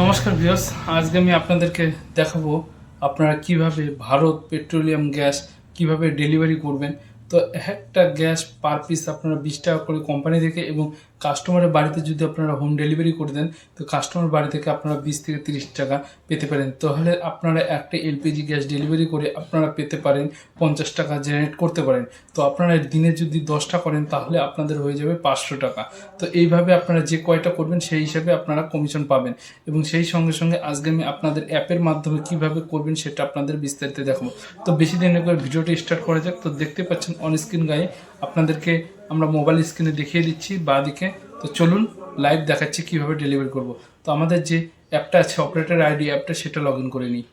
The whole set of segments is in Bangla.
নমস্কার ভিউয়ার্স, আজকে আমি আপনাদেরকে দেখাবো আপনারা কীভাবে ভারত পেট্রোলিয়াম গ্যাস কীভাবে ডেলিভারি করবেন। তো একটা গ্যাস পার পিস আপনারা বিশ টাকা করে কোম্পানি থেকে এবং কাস্টমারের বাড়িতে যদি আপনারা হোম ডেলিভারি করে দেন, তো কাস্টমার বাড়ি থেকে আপনারা বিশ থেকে তিরিশ টাকা পেতে পারেন। তাহলে আপনারা একটা এলপিজি গ্যাস ডেলিভারি করে আপনারা পেতে পারেন, পঞ্চাশ টাকা জেনারেট করতে পারেন। তো আপনারা দিনে যদি দশটা করেন, তাহলে আপনাদের হয়ে যাবে পাঁচশো টাকা। তো এইভাবে আপনারা যে কয়টা করবেন, সেই হিসাবে আপনারা কমিশন পাবেন। এবং সেই সঙ্গে সঙ্গে আজকে আমি আপনাদের অ্যাপের মাধ্যমে কীভাবে করবেন, সেটা আপনাদের বিস্তারিত দেখাবো। তো বেশি দিন করে ভিডিওটি স্টার্ট করা যাক। তো দেখতে পাচ্ছেন অন স্ক্রিন গায়ে আপনাদেরকে আমরা মোবাইল স্ক্রিনে দেখিয়ে দিচ্ছি বা দিকে তো চলুন লাইভ দেখাচ্ছি কীভাবে ডেলিভারি করব। তো আমাদের যে অ্যাপটা আছে অপারেটর আইডি অ্যাপটা সেটা লগ ইন করে নিই।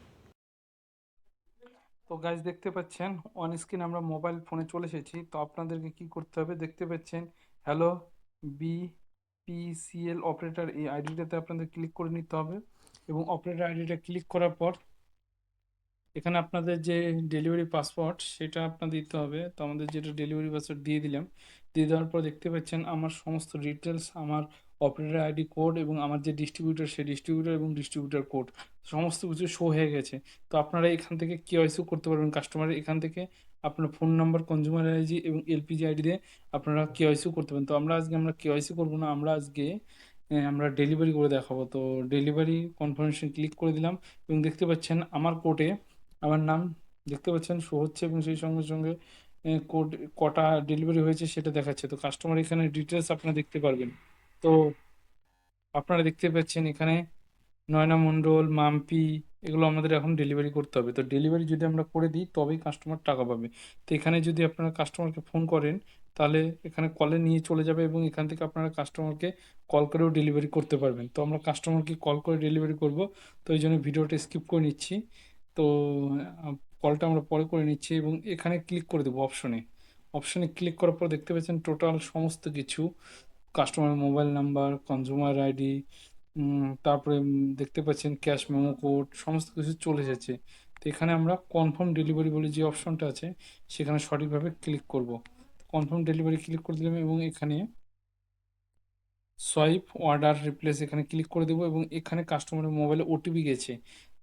তো গাইজ দেখতে পাচ্ছেন অন স্ক্রিন আমরা মোবাইল ফোনে চলে এসেছি। তো আপনাদেরকে কি করতে হবে? দেখতে পাচ্ছেন হ্যালো বি পিসিএল অপারেটর এই আইডিটাতে আপনাদের ক্লিক করে নিতে হবে। এবং অপারেটর আইডিটা ক্লিক করার পর, এখানে আপনাদের যে ডেলিভারি পাসওয়ার্ড সেটা আপনাদের দিতে হবে। তো আমাদের যেটা ডেলিভারি পাসওয়ার্ড দিয়ে দিলাম দিয়ে দেওয়ার পর দেখতে পাচ্ছেন আমার সমস্ত ডিটেলস আমার অপারেটর আইডি কোড এবং আমার যে ডিস্ট্রিবিউটার সেই ডিস্ট্রিবিউটার এবং ডিস্ট্রিবিউটার কোড সমস্ত কিছু শো হয়ে গেছে। তো আপনারা এখান থেকে কেওয়াইসি করতে পারবেন কাস্টমারের এখান থেকে আপনার ফোন নাম্বার কনজিউমার আইডি এবং এলপিজি আইডি দিয়ে আপনারা কেওয়াইসি করতে পারেন তো আমরা আজকে, আমরা কেওয়াইসি করব না, আমরা আজকে আমরা ডেলিভারি করে দেখাবো। তো ডেলিভারি কনফার্মেশন ক্লিক করে দিলাম এবং দেখতে পাচ্ছেন আমার কোডে আমার নাম দেখতে পাচ্ছেন শো হচ্ছে এবং সেই সঙ্গে সঙ্গে কোড কটা ডেলিভারি হয়েছে সেটা দেখাচ্ছে। তো কাস্টমার এখানে ডিটেলস আপনারা দেখতে পারবেন। তো আপনারা দেখতে পাচ্ছেন এখানে নয়না মণ্ডল, মাম্পি, এগুলো আমাদের এখন ডেলিভারি করতে হবে। তো ডেলিভারি যদি আমরা করে দিই, তবেই কাস্টমার টাকা পাবে। তো এখানে যদি আপনারা কাস্টমারকে ফোন করেন, তাহলে এখানে কলে নিয়ে চলে যাবে এবং এখান থেকে আপনারা কাস্টমারকে কল করেও ডেলিভারি করতে পারবেন। তো আমরা কাস্টমারকে কল করে ডেলিভারি করব। তো এই জন্য ভিডিওটা স্কিপ করে নিচ্ছি। তো কলটা আমরা পরে করে নিচ্ছি এবং এখানে ক্লিক করে দেবো অপশনে অপশনে ক্লিক করার পর দেখতে পাচ্ছেন টোটাল সমস্ত কিছু customer mobile number consumer ID তারপরে দেখতে পাচ্ছেন ক্যাশ মেমো কোড সমস্ত কিছু চলে এসেছে। তো এখানে আমরা কনফার্ম ডেলিভারি বলে যে অপশনটা আছে, সেখানে সঠিকভাবে ক্লিক করব। কনফার্ম ডেলিভারি ক্লিক করে দিলাম এবং এখানে সোয়াইপ অর্ডার রিপ্লেস এখানে ক্লিক করে দেবো এবং এখানে কাস্টমারের মোবাইলে ওটিপি গেছে।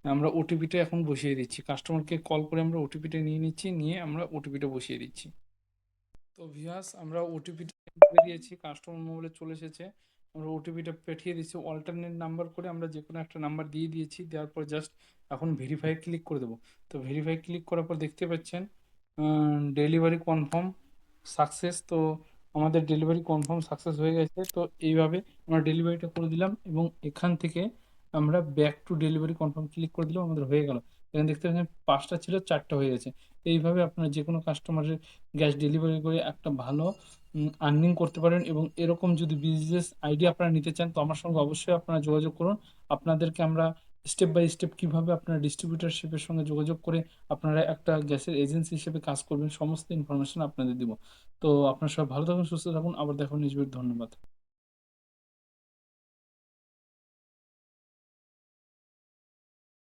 আমরা ওটিপিটা এখন বসিয়ে দিচ্ছি। কাস্টমারকে কল করে আমরা ওটিপিটা নিয়ে নিচ্ছি, নিয়ে আমরা ওটিপিটা বসিয়ে দিচ্ছি। তো ভিয়াস আমরা ওটিপিটা করে দিয়েছি কাস্টমার মোবাইলে চলে এসেছে। আমরা ওটিপিটা পাঠিয়ে দিচ্ছি অল্টারনেট নাম্বার করে আমরা যে কোনো একটা নাম্বার দিয়ে দিয়েছি, দেওয়ার পর জাস্ট এখন ভেরিফাই ক্লিক করে দেবো। তো ভেরিফাই ক্লিক করার পর দেখতে পাচ্ছেন ডেলিভারি কনফার্ম সাকসেস তো আমাদের ডেলিভারি কনফার্ম সাকসেস হয়ে গেছে। তো এইভাবে আমরা ডেলিভারিটা করে দিলাম এবং এখান থেকে আমরা back to delivery confirm click করে দিলাম, আমাদের হয়ে গেল। এখানে দেখতে পাচ্ছেন পাঁচটা ছিল, চারটা হয়ে গেছে। এইভাবে আপনারা যে কোনো কাস্টমারের গ্যাস ডেলিভারি করে একটা ভালো আর্নিং করতে পারেন এবং এরকম যদি বিজনেস আইডিয়া আপনারা নিতে চান, তো আমার সঙ্গে অবশ্যই আপনারা যোগাযোগ করুন। আপনাদেরকে আমরা স্টেপ বাই স্টেপ কীভাবে আপনারা ডিস্ট্রিবিউটারশিপের সঙ্গে যোগাযোগ করে আপনারা একটা গ্যাসের এজেন্সি হিসেবে কাজ করবেন, সমস্ত ইনফরমেশন আপনাদের দিব। তো আপনারা সবাই ভালো থাকুন, সুস্থ থাকুন। আবার দেখুন নিজের ধন্যবাদ।